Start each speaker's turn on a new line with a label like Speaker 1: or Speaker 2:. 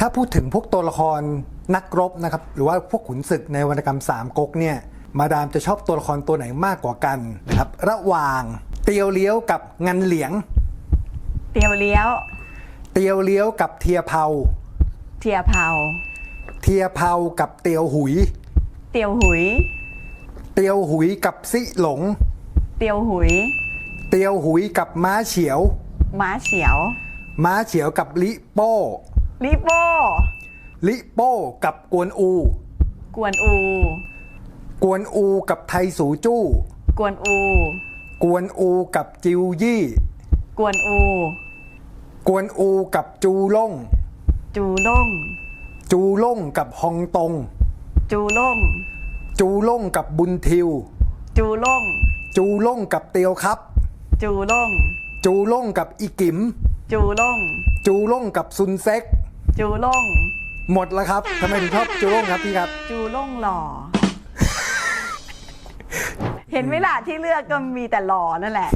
Speaker 1: ถ้าพูดถึงพวกตัวละครนักรบนะครับหรือว่าพวกขุนศึกในวรรณกรรมสามก๊กเนี่ยมาดามจะชอบตัวละครตัวไหนมากกว่ากันนะครับระหว่างเตียวเลี้ยวกับงันเหลียง
Speaker 2: เตียวเลี้ยว
Speaker 1: เตียวเลี้ยวกับเทียเผา
Speaker 2: เทียเผา
Speaker 1: เทียเผากับเตียวหุย
Speaker 2: เตียวหุย
Speaker 1: เตียวหุยกับซิหลง
Speaker 2: เตียวหุย
Speaker 1: เตียวหุยกับม้าเฉียว
Speaker 2: ม้าเฉียว
Speaker 1: ม้าเฉียวกับลิโป้
Speaker 2: ลิโป้
Speaker 1: ลิโป้กับกวนอู
Speaker 2: กวนอู
Speaker 1: กวนอูกับไทสูจู้
Speaker 2: กวนอู
Speaker 1: กวนอูกับจิวยี่
Speaker 2: กวนอู
Speaker 1: กวนอูกับจูล่ง
Speaker 2: จูล่ง
Speaker 1: จูล่งกับฮองตง
Speaker 2: จูล่ง
Speaker 1: จูล่งกับบุญทิว
Speaker 2: จูล่ง
Speaker 1: จูล่งกับเตียวครับ
Speaker 2: จูล่ง
Speaker 1: จูล่งกับอีกิม
Speaker 2: จูล่ง
Speaker 1: จูล่งกับซุนเซ็ก
Speaker 2: จูล่ง
Speaker 1: หมดแล้วครับทำไมถึงชอบจูล่งครับพี่ครับ
Speaker 2: จูล่งหล่อ เห็นไหมล่ะที่เลือกก็มีแต่หล่อนั่นแหละ